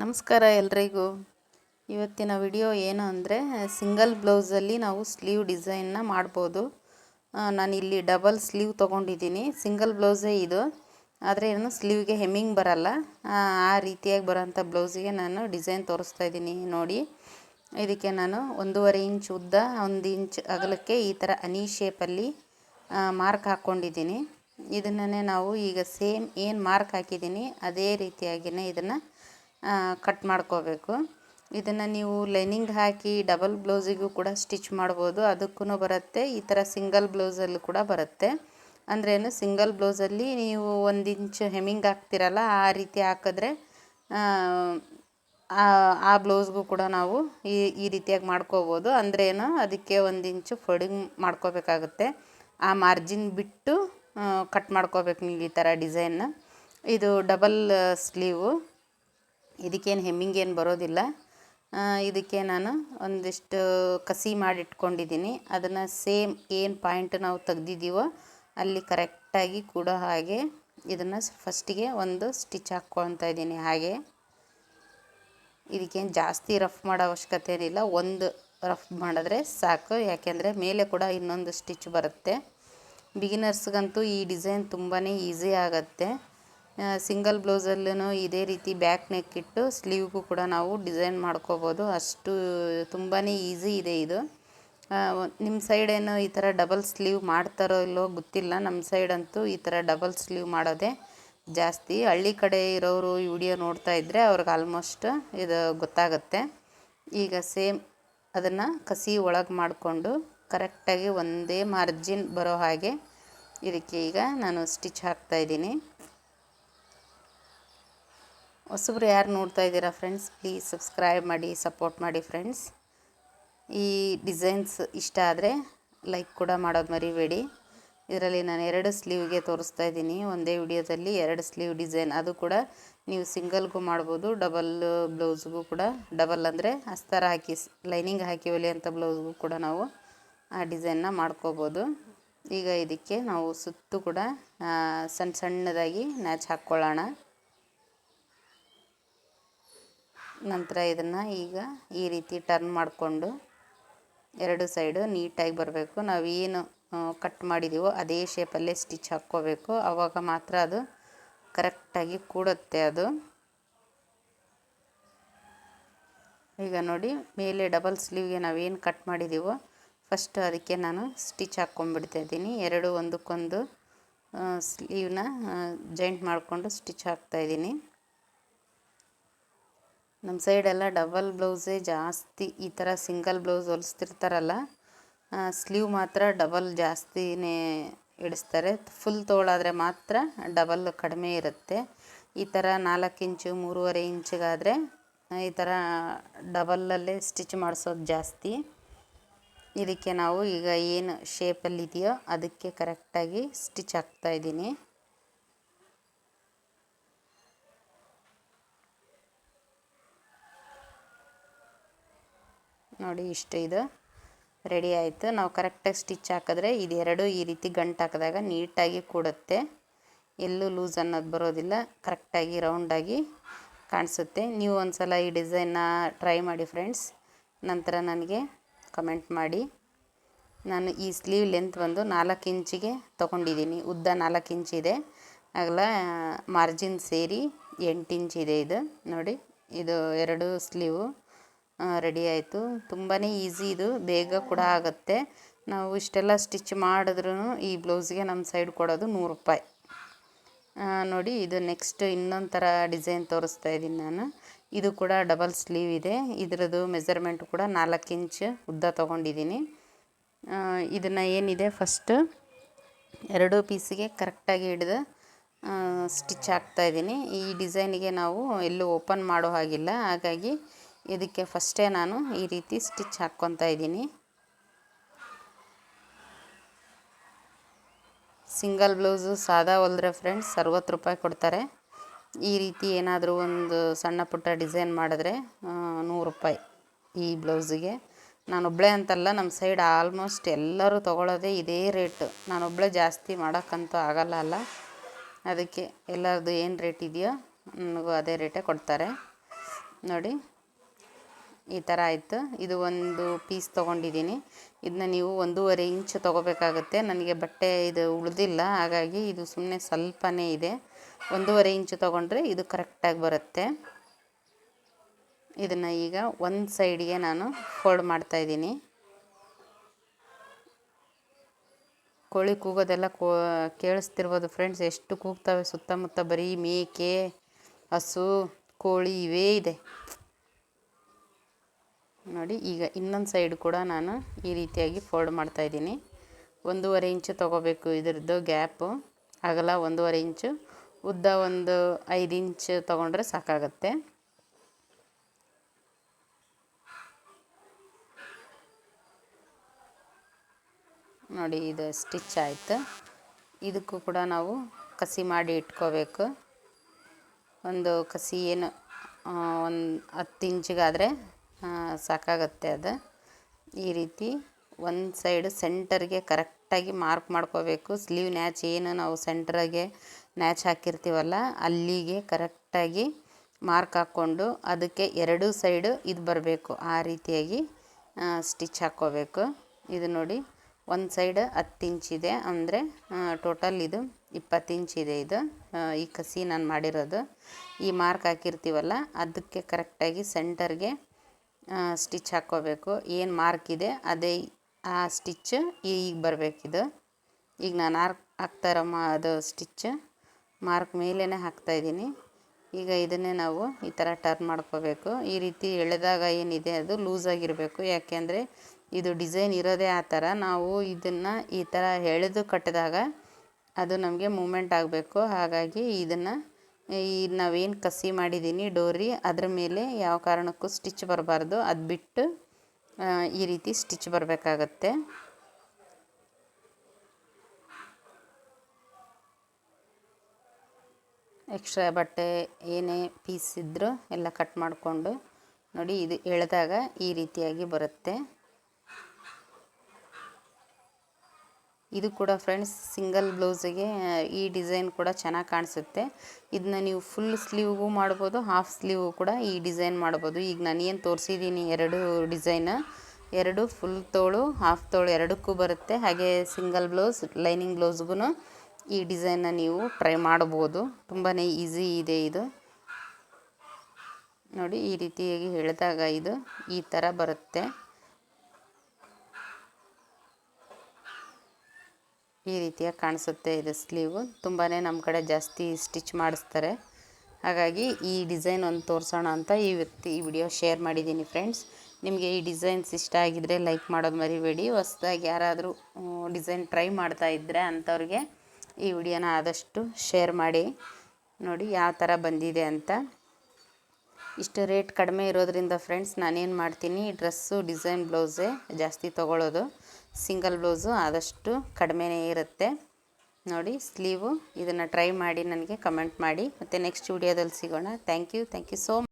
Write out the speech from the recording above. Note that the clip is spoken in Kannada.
ನಮಸ್ಕಾರ ಎಲ್ರಿಗೂ. ಇವತ್ತಿನ ವಿಡಿಯೋ ಏನು ಅಂದರೆ, ಸಿಂಗಲ್ ಬ್ಲೌಸಲ್ಲಿ ನಾವು ಸ್ಲೀವ್ ಡಿಸೈನ್ನ ಮಾಡ್ಬೋದು. ನಾನು ಇಲ್ಲಿ ಡಬಲ್ ಸ್ಲೀವ್ ತೊಗೊಂಡಿದ್ದೀನಿ. ಸಿಂಗಲ್ ಬ್ಲೌಸೇ ಇದು. ಆದರೆ ಏನು ಸ್ಲೀವ್ಗೆ ಹೆಮ್ಮಿಂಗ್ ಬರಲ್ಲ. ಆ ರೀತಿಯಾಗಿ ಬರೋಂಥ ಬ್ಲೌಸಿಗೆ ನಾನು ಡಿಸೈನ್ ತೋರಿಸ್ತಾ ಇದ್ದೀನಿ ನೋಡಿ. ಇದಕ್ಕೆ ನಾನು ಒಂದೂವರೆ ಇಂಚ್ ಉದ್ದ, ಒಂದು ಇಂಚ್ ಅಗಲಕ್ಕೆ ಈ ಥರ ಅನಿ ಶೇಪಲ್ಲಿ ಮಾರ್ಕ್ ಹಾಕ್ಕೊಂಡಿದ್ದೀನಿ. ಇದನ್ನೇ ನಾವು ಈಗ ಸೇಮ್ ಏನು ಮಾರ್ಕ್ ಹಾಕಿದ್ದೀನಿ, ಅದೇ ರೀತಿಯಾಗಿಯೇ ಇದನ್ನು ಕಟ್ ಮಾಡ್ಕೋಬೇಕು. ಇದನ್ನು ನೀವು ಲೈನಿಂಗ್ ಹಾಕಿ ಡಬಲ್ ಬ್ಲೌಸಿಗೂ ಕೂಡ ಸ್ಟಿಚ್ ಮಾಡ್ಬೋದು. ಅದಕ್ಕೂ ಬರುತ್ತೆ. ಈ ಥರ ಸಿಂಗಲ್ ಬ್ಲೌಸಲ್ಲೂ ಕೂಡ ಬರುತ್ತೆ. ಅಂದ್ರೇನು ಸಿಂಗಲ್ ಬ್ಲೌಸಲ್ಲಿ ನೀವು ಒಂದು ಇಂಚ್ ಹೆಮ್ಮಿಂಗ್ ಹಾಕ್ತಿರಲ್ಲ, ಆ ರೀತಿ ಹಾಕಿದ್ರೆ, ಆ ಬ್ಲೌಸ್ಗೂ ಕೂಡ ನಾವು ಈ ಈ ರೀತಿಯಾಗಿ ಮಾಡ್ಕೋಬೋದು. ಏನು? ಅದಕ್ಕೆ ಒಂದು ಇಂಚು ಫೋಲ್ಡಿಂಗ್ ಮಾಡ್ಕೋಬೇಕಾಗುತ್ತೆ. ಆ ಮಾರ್ಜಿನ್ ಬಿಟ್ಟು ಕಟ್ ಮಾಡ್ಕೋಬೇಕು ನೀವು ಈ ಥರ ಡಿಸೈನ್ನ ಇದು ಡಬಲ್ ಸ್ಲೀವು ಇದಕ್ಕೇನು ಹೆಮ್ಮಿಂಗ್ ಏನು ಬರೋದಿಲ್ಲ ಇದಕ್ಕೆ ನಾನು ಒಂದಿಷ್ಟು ಕಸಿ ಮಾಡಿಟ್ಕೊಂಡಿದ್ದೀನಿ ಅದನ್ನು ಸೇಮ್ ಏನು ಪಾಯಿಂಟ್ ನಾವು ತೆಗ್ದಿದ್ದೀವೋ ಅಲ್ಲಿ ಕರೆಕ್ಟಾಗಿ ಕೂಡ ಹಾಗೆ ಇದನ್ನು ಫಸ್ಟಿಗೆ ಒಂದು ಸ್ಟಿಚ್ ಹಾಕ್ಕೊಳ್ತಾ ಇದ್ದೀನಿ ಹಾಗೆ. ಇದಕ್ಕೇನು ಜಾಸ್ತಿ ರಫ್ ಮಾಡೋ ಅವಶ್ಯಕತೆ ಏನಿಲ್ಲ. ಒಂದು ರಫ್ ಮಾಡಿದ್ರೆ ಸಾಕು. ಯಾಕೆಂದರೆ ಮೇಲೆ ಕೂಡ ಇನ್ನೊಂದು ಸ್ಟಿಚ್ ಬರುತ್ತೆ. ಬಿಗಿನರ್ಸ್ಗಂತೂ ಈ ಡಿಸೈನ್ ತುಂಬಾ ಈಸಿ ಆಗುತ್ತೆ. ಸಿಂಗಲ್ ಬ್ಲೌಸಲ್ಲೂ ಇದೇ ರೀತಿ ಬ್ಯಾಕ್ ನೆಕ್ ಇಟ್ಟು ಸ್ಲೀವ್ಗೂ ಕೂಡ ನಾವು ಡಿಸೈನ್ ಮಾಡ್ಕೋಬೋದು. ಅಷ್ಟು ತುಂಬಾ ಈಸಿ ಇದೆ ಇದು. ನಿಮ್ಮ ಸೈಡ್ ಏನು ಈ ಥರ ಡಬಲ್ ಸ್ಲೀವ್ ಮಾಡ್ತಾರೋ ಇಲ್ಲೋ ಗೊತ್ತಿಲ್ಲ. ನಮ್ಮ ಸೈಡ್ ಅಂತೂ ಈ ಥರ ಡಬಲ್ ಸ್ಲೀವ್ ಮಾಡೋದೇ ಜಾಸ್ತಿ. ಹಳ್ಳಿ ಕಡೆ ಇರೋರು ಈ ವಿಡಿಯೋ ನೋಡ್ತಾ ಇದ್ದರೆ ಅವ್ರಿಗೆ ಆಲ್ಮೋಸ್ಟ್ ಇದು ಗೊತ್ತಾಗುತ್ತೆ. ಈಗ ಸೇಮ್ ಅದನ್ನು ಕಸಿ ಒಳಗೆ ಮಾಡಿಕೊಂಡು ಕರೆಕ್ಟಾಗಿ ಒಂದೇ ಮಾರ್ಜಿನ್ ಬರೋ ಹಾಗೆ ಇದಕ್ಕೆ ಈಗ ನಾನು ಸ್ಟಿಚ್ ಹಾಕ್ತಾಯಿದ್ದೀನಿ ಹೊಸಬ್ರು ಯಾರು ನೋಡ್ತಾ ಇದ್ದೀರಾ ಫ್ರೆಂಡ್ಸ್ ಪ್ಲೀಸ್ ಸಬ್ಸ್ಕ್ರೈಬ್ ಮಾಡಿ ಸಪೋರ್ಟ್ ಮಾಡಿ ಫ್ರೆಂಡ್ಸ್ ಈ ಡಿಸೈನ್ಸ್ ಇಷ್ಟ ಆದರೆ ಲೈಕ್ ಕೂಡ ಮಾಡೋದು ಮರಿಬೇಡಿ. ಇದರಲ್ಲಿ ನಾನು ಎರಡು ಸ್ಲೀವ್ಗೆ ತೋರಿಸ್ತಾ ಇದ್ದೀನಿ. ಒಂದೇ ವಿಡಿಯೋದಲ್ಲಿ ಎರಡು ಸ್ಲೀವ್ ಡಿಸೈನ್ ಅದು ಕೂಡ ನೀವು ಸಿಂಗಲ್ಗೂ ಮಾಡ್ಬೋದು ಡಬಲ್ ಬ್ಲೌಸ್ಗೂ ಕೂಡ. ಡಬಲ್ ಅಂದರೆ ಅಸ್ತರ ಹಾಕಿ ಲೈನಿಂಗ್ ಹಾಕಿ ಅಂತ ಬ್ಲೌಸ್ಗೂ ಕೂಡ ನಾವು ಆ ಡಿಸೈನ್ನ ಮಾಡ್ಕೋಬೋದು. ಈಗ ಇದಕ್ಕೆ ನಾವು ಸುತ್ತು ಕೂಡ ಸಣ್ಣ ಸಣ್ಣದಾಗಿ ನ್ಯಾಚ್ ಹಾಕ್ಕೊಳ್ಳೋಣ. ನಂತರ ಇದನ್ನು ಈಗ ಈ ರೀತಿ ಟರ್ನ್ ಮಾಡಿಕೊಂಡು ಎರಡು ಸೈಡು ನೀಟಾಗಿ ಬರಬೇಕು. ನಾವೇನು ಕಟ್ ಮಾಡಿದ್ದೀವೋ ಅದೇ ಶೇಪಲ್ಲೇ ಸ್ಟಿಚ್ ಹಾಕ್ಕೋಬೇಕು. ಆವಾಗ ಮಾತ್ರ ಅದು ಕರೆಕ್ಟಾಗಿ ಕೂಡುತ್ತೆ ಅದು. ಈಗ ನೋಡಿ, ಮೇಲೆ ಡಬಲ್ ಸ್ಲೀವ್ಗೆ ನಾವೇನು ಕಟ್ ಮಾಡಿದ್ದೀವೋ ಫಸ್ಟ್ ಅದಕ್ಕೆ ನಾನು ಸ್ಟಿಚ್ ಹಾಕ್ಕೊಂಡ್ಬಿಡ್ತಾ ಇದ್ದೀನಿ. ಎರಡು ಒಂದಕ್ಕೊಂದು ಸ್ಲೀವ್ನ ಜಾಯಿಂಟ್ ಮಾಡಿಕೊಂಡು ಸ್ಟಿಚ್ ಹಾಕ್ತಾಯಿದ್ದೀನಿ ನಮ್ಮ ಸೈಡೆಲ್ಲ ಡಬಲ್ ಬ್ಲೌಸೇ ಜಾಸ್ತಿ, ಈ ಥರ ಸಿಂಗಲ್ ಬ್ಲೌಸ್ ಹೊಲಿಸ್ತಿರ್ತಾರಲ್ಲ ಸ್ಲೀವ್ ಮಾತ್ರ ಡಬಲ್ ಜಾಸ್ತಿನೇ ಇಡಿಸ್ತಾರೆ. ಫುಲ್ ತೋಳಾದರೆ ಮಾತ್ರ ಡಬಲ್ ಕಡಿಮೆ ಇರುತ್ತೆ. ಈ ಥರ ನಾಲ್ಕು ಇಂಚು, ಮೂರುವರೆ ಇಂಚಿಗಾದರೆ ಈ ಥರ ಡಬಲ್ಲಲ್ಲೇ ಸ್ಟಿಚ್ ಮಾಡಿಸೋದು ಜಾಸ್ತಿ. ಇದಕ್ಕೆ ನಾವು ಈಗ ಏನು ಶೇಪಲ್ಲಿದೆಯೋ ಅದಕ್ಕೆ ಕರೆಕ್ಟಾಗಿ ಸ್ಟಿಚ್ ಹಾಕ್ತಾಯಿದ್ದೀನಿ ನೋಡಿ, ಇಷ್ಟು ಇದು ರೆಡಿ ಆಯಿತು. ನಾವು ಕರೆಕ್ಟಾಗಿ ಸ್ಟಿಚ್ ಹಾಕಿದ್ರೆ ಇದೆರಡು ಈ ರೀತಿ ಗಂಟು ಹಾಕಿದಾಗ ನೀಟಾಗಿ ಕೂಡುತ್ತೆ. ಎಲ್ಲೂ ಲೂಸ್ ಅನ್ನೋದು ಬರೋದಿಲ್ಲ. ಕರೆಕ್ಟಾಗಿ ರೌಂಡಾಗಿ ಕಾಣಿಸುತ್ತೆ. ನೀವು ಒಂದು ಸಲ ಈ ಡಿಸೈನ್ನ ಟ್ರೈ ಮಾಡಿ ಫ್ರೆಂಡ್ಸ್. ನಂತರ ನನಗೆ ಕಮೆಂಟ್ ಮಾಡಿ. ನಾನು ಈ ಸ್ಲೀವ್ ಲೆಂತ್ ಬಂದು ನಾಲ್ಕು ಇಂಚಿಗೆ ತೊಗೊಂಡಿದ್ದೀನಿ. ಉದ್ದ ನಾಲ್ಕು ಇಂಚಿದೆ ಆಗಲ ಮಾರ್ಜಿನ್ ಸೇರಿ ಎಂಟು ಇದೆ ಇದು. ನೋಡಿ, ಇದು ಎರಡು ಸ್ಲೀವು. ರೆಡಿ ಆಯಿತು. ತುಂಬಾ ಈಸಿ ಇದು. ಬೇಗ ಕೂಡ ಆಗುತ್ತೆ. ನಾವು ಇಷ್ಟೆಲ್ಲ ಸ್ಟಿಚ್ ಮಾಡಿದ್ರೂ ಈ ಬ್ಲೌಸ್ಗೆ ನಮ್ಮ ಸೈಡ್ ಕೊಡೋದು ನೂರು ರೂಪಾಯಿ. ನೋಡಿ, ಇದು ನೆಕ್ಸ್ಟ್ ಇನ್ನೊಂದು ಥರ ಡಿಸೈನ್ ತೋರಿಸ್ತಾ ಇದ್ದೀನಿ ನಾನು. ಇದು ಕೂಡ ಡಬಲ್ ಸ್ಲೀವ್ ಇದೆ. ಇದರದ್ದು ಮೆಜರ್ಮೆಂಟ್ ಕೂಡ ನಾಲ್ಕು ಇಂಚ್ ಉದ್ದ ತೊಗೊಂಡಿದ್ದೀನಿ. ಇದನ್ನು ಏನಿದೆ? ಫಸ್ಟ್ ಎರಡು ಪೀಸಿಗೆ ಕರೆಕ್ಟಾಗಿ ಹಿಡಿದು ಸ್ಟಿಚ್ ಹಾಕ್ತಾಯಿದ್ದೀನಿ ಈ ಡಿಸೈನಿಗೆ ನಾವು ಎಲ್ಲೂ ಓಪನ್ ಮಾಡೋ ಹಾಗಿಲ್ಲ. ಹಾಗಾಗಿ ಇದಕ್ಕೆ ಫಸ್ಟೇ ನಾನು ಈ ರೀತಿ ಸ್ಟಿಚ್ ಹಾಕ್ಕೊತಾ ಇದ್ದೀನಿ. ಸಿಂಗಲ್ ಬ್ಲೌಸು ಸಾದಾ ಹೊಲಿದ್ರೆ ಫ್ರೆಂಡ್ಸ್ ಅರವತ್ತು ರೂಪಾಯಿ ಕೊಡ್ತಾರೆ. ಈ ರೀತಿ ಏನಾದರೂ ಒಂದು ಸಣ್ಣ ಪುಟ್ಟ ಡಿಸೈನ್ ಮಾಡಿದ್ರೆ ನೂರು ರೂಪಾಯಿ ಈ ಬ್ಲೌಸಿಗೆ. ನಾನೊಬ್ಬಳೇ ಅಂತಲ್ಲ ನಮ್ಮ ಸೈಡ್ ಆಲ್ಮೋಸ್ಟ್ ಎಲ್ಲರೂ ತೊಗೊಳ್ಳೋದೇ ಇದೇ ರೇಟು. ನಾನೊಬ್ಬಳೇ ಜಾಸ್ತಿ ಮಾಡೋಕ್ಕಂತೂ ಆಗಲ್ಲ ಅಲ್ಲ. ಅದಕ್ಕೆ ಎಲ್ಲರದ್ದು ಏನು ರೇಟ್ ಇದೆಯೋ, ನನಗೂ ಅದೇ ರೇಟೇ ಕೊಡ್ತಾರೆ. ನೋಡಿ ಈ ಥರ ಆಯಿತು. ಇದು ಒಂದು ಪೀಸ್ ತೊಗೊಂಡಿದ್ದೀನಿ. ಇದನ್ನ ನೀವು ಒಂದೂವರೆ ಇಂಚು ತೊಗೋಬೇಕಾಗುತ್ತೆ. ನನಗೆ ಬಟ್ಟೆ ಇದು ಉಳಿದಿಲ್ಲ. ಹಾಗಾಗಿ ಇದು ಸುಮ್ಮನೆ ಸ್ವಲ್ಪನೇ ಇದೆ. ಒಂದೂವರೆ ಇಂಚು ತೊಗೊಂಡ್ರೆ ಇದು ಕರೆಕ್ಟಾಗಿ ಬರುತ್ತೆ. ಇದನ್ನು ಈಗ ಒಂದು ಸೈಡಿಗೆ ನಾನು ಫೋಲ್ಡ್ ಮಾಡ್ತಾಯಿದ್ದೀನಿ ಕೋಳಿ ಕೂಗೋದೆಲ್ಲ ಕೋ, ಕೇಳಿಸ್ತಿರ್ಬೋದು ಫ್ರೆಂಡ್ಸ್. ಎಷ್ಟು ಕೂಗ್ತವೆ ಸುತ್ತಮುತ್ತ ಬರೀ ಮೇಕೆ, ಹಸು, ಕೋಳಿ ಇವೇ ಇದೆ. ನೋಡಿ, ಈಗ ಇನ್ನೊಂದು ಸೈಡ್ ಕೂಡ ನಾನು ಈ ರೀತಿಯಾಗಿ ಫೋಲ್ಡ್ ಮಾಡ್ತಾಯಿದ್ದೀನಿ ಒಂದೂವರೆ ಇಂಚು ತೊಗೋಬೇಕು ಇದರದ್ದು ಗ್ಯಾಪು ಅಗಲ ಒಂದೂವರೆ ಇಂಚು ಉದ್ದ ಒಂದು ಐದು ಇಂಚು ತೊಗೊಂಡ್ರೆ ಸಾಕಾಗತ್ತೆ. ನೋಡಿ, ಇದು ಸ್ಟಿಚ್ ಆಯಿತು. ಇದಕ್ಕೂ ಕೂಡ ನಾವು ಕಸಿ ಮಾಡಿ ಇಟ್ಕೋಬೇಕು. ಒಂದು ಕಸಿ ಏನು ಒಂದು ಹತ್ತು ಇಂಚಿಗಾದರೆ ಸಾಕಾಗುತ್ತೆ ಅದು. ಈ ರೀತಿ ಒಂದು ಸೈಡ್ ಸೆಂಟರ್ಗೆ ಕರೆಕ್ಟಾಗಿ ಮಾರ್ಕ್ ಮಾಡ್ಕೋಬೇಕು. ಸ್ಲೀವ್ ನ್ಯಾಚ್ ಏನು ನಾವು ಸೆಂಟ್ರಾಗೆ ನ್ಯಾಚ್ ಹಾಕಿರ್ತೀವಲ್ಲ, ಅಲ್ಲಿಗೆ ಕರೆಕ್ಟಾಗಿ ಮಾರ್ಕ್ ಹಾಕ್ಕೊಂಡು ಅದಕ್ಕೆ ಎರಡು ಸೈಡು ಇದು ಬರಬೇಕು. ಆ ರೀತಿಯಾಗಿ ಸ್ಟಿಚ್ ಹಾಕ್ಕೋಬೇಕು. ಇದು ನೋಡಿ, ಒಂದು ಸೈಡ್ ಹತ್ತು ಇಂಚಿದೆ ಅಂದರೆ ಟೋಟಲ್ ಇದು ಇಪ್ಪತ್ತು ಇಂಚಿದೆ ಇದು ಈ ಕಸಿ ನಾನು ಮಾಡಿರೋದು. ಈ ಮಾರ್ಕ್ ಹಾಕಿರ್ತೀವಲ್ಲ, ಅದಕ್ಕೆ ಕರೆಕ್ಟಾಗಿ ಸೆಂಟರ್ಗೆ ಸ್ಟಿಚ್ ಹಾಕ್ಕೋಬೇಕು. ಏನು ಮಾರ್ಕ್ ಇದೆ, ಅದೇ ಆ ಸ್ಟಿಚ್ ಈಗ ಬರಬೇಕಿದು. ಈಗ ನಾನು ಆರ್ಕ್ ಹಾಕ್ತಾರ ಅದು ಸ್ಟಿಚ್ ಮಾರ್ಕ್ ಮೇಲೇ ಹಾಕ್ತಾಯಿದ್ದೀನಿ ಈಗ ಇದನ್ನೇ ನಾವು ಈ ಥರ ಟರ್ನ್ ಮಾಡ್ಕೋಬೇಕು. ಈ ರೀತಿ ಎಳೆದಾಗ ಏನಿದೆ, ಅದು ಲೂಸಾಗಿರಬೇಕು ಯಾಕೆಂದರೆ ಇದು ಡಿಸೈನ್ ಇರೋದೇ ಆ ಥರ ನಾವು ಇದನ್ನು ಈ ಥರ ಎಳೆದು ಕಟ್ಟಿದಾಗ ಅದು ನಮಗೆ ಮೂಮೆಂಟ್ ಆಗಬೇಕು. ಹಾಗಾಗಿ ಇದನ್ನು ಈ ನಾವೇನು ಕಸಿ ಮಾಡಿದ್ದೀನಿ ಡೋರಿ, ಅದ್ರ ಮೇಲೆ ಯಾವ ಕಾರಣಕ್ಕೂ ಸ್ಟಿಚ್ ಬರಬಾರ್ದು. ಅದು ಬಿಟ್ಟು ಈ ರೀತಿ ಸ್ಟಿಚ್ ಬರಬೇಕಾಗತ್ತೆ. ಎಕ್ಸ್ಟ್ರಾ ಬಟ್ಟೆ, ಏನೇ ಪೀಸ್ ಇದ್ದರೂ ಎಲ್ಲ ಕಟ್ ಮಾಡಿಕೊಂಡು ನೋಡಿ, ಇದು ಎಳೆದಾಗ ಈ ರೀತಿಯಾಗಿ ಬರುತ್ತೆ. ಇದು ಕೂಡ ಫ್ರೆಂಡ್ಸ್ ಸಿಂಗಲ್ ಬ್ಲೌಸಿಗೆ, ಈ ಡಿಸೈನ್ ಕೂಡ ಚೆನ್ನಾಗಿ ಕಾಣಿಸುತ್ತೆ. ಇದನ್ನ ನೀವು ಫುಲ್ ಸ್ಲೀವ್ಗೂ ಮಾಡ್ಬೋದು ಹಾಫ್ ಸ್ಲೀವ್ ಕೂಡ ಈ ಡಿಸೈನ್ ಮಾಡ್ಬೋದು. ಈಗ ನಾನು ಏನು ತೋರಿಸಿದ್ದೀನಿ ಎರಡು ಡಿಸೈನ್. ಎರಡು ಫುಲ್ ತೋಳು ಹಾಫ್ ತೋಳು ಎರಡಕ್ಕೂ ಬರುತ್ತೆ. ಹಾಗೆ ಸಿಂಗಲ್ ಬ್ಲೌಸ್, ಲೈನಿಂಗ್ ಬ್ಲೌಸ್ಗೂ ಈ ಡಿಸೈನ್ನ ನೀವು ಟ್ರೈ ಮಾಡ್ಬೋದು. ತುಂಬಾ ಈಸಿ ಇದೆ ಇದು. ನೋಡಿ ಈ ರೀತಿಯಾಗಿ ಹೇಳಿದಾಗ ಇದು ಈ ಥರ ಬರುತ್ತೆ. ಈ ರೀತಿಯಾಗಿ ಕಾಣಿಸುತ್ತೆ ಇದು ಸ್ಲೀವು. ತುಂಬಾ ನಮ್ಮ ಕಡೆ ಜಾಸ್ತಿ ಸ್ಟಿಚ್ ಮಾಡಿಸ್ತಾರೆ. ಹಾಗಾಗಿ ಈ ಡಿಸೈನ್ ಒಂದು ತೋರಿಸೋಣ ಅಂತ ಇವತ್ತು ಈ ವಿಡಿಯೋ ಶೇರ್ ಮಾಡಿದ್ದೀನಿ ಫ್ರೆಂಡ್ಸ್. ನಿಮಗೆ ಈ ಡಿಸೈನ್ಸ್ ಇಷ್ಟ ಆಗಿದ್ದರೆ ಲೈಕ್ ಮಾಡೋದು ಮರಿಬೇಡಿ. ಹೊಸ್ದಾಗಿ ಯಾರಾದರೂ ಡಿಸೈನ್ ಟ್ರೈ ಮಾಡ್ತಾ ಇದ್ದರೆ ಅಂಥವ್ರಿಗೆ ಈ ವಿಡಿಯೋನ ಆದಷ್ಟು ಶೇರ್ ಮಾಡಿ. ನೋಡಿ, ಯಾವ ಥರ ಬಂದಿದೆ ಅಂತ. ಇಷ್ಟು ರೇಟ್ ಕಡಿಮೆ ಇರೋದ್ರಿಂದ ಫ್ರೆಂಡ್ಸ್, ನಾನೇನು ಮಾಡ್ತೀನಿ, ಡ್ರೆಸ್ಸು, ಡಿಸೈನ್ ಬ್ಲೌಸೇ ಜಾಸ್ತಿ ತೊಗೊಳ್ಳೋದು ಸಿಂಗಲ್ ಬ್ಲೌಸು ಆದಷ್ಟು ಕಡಿಮೆನೇ ಇರುತ್ತೆ. ನೋಡಿ, ಸ್ಲೀವು ಇದನ್ನು ಟ್ರೈ ಮಾಡಿ ನನಗೆ ಕಮೆಂಟ್ ಮಾಡಿ. ಮತ್ತು ನೆಕ್ಸ್ಟ್ ವಿಡಿಯೋದಲ್ಲಿ ಸಿಗೋಣ. Thank you thank you so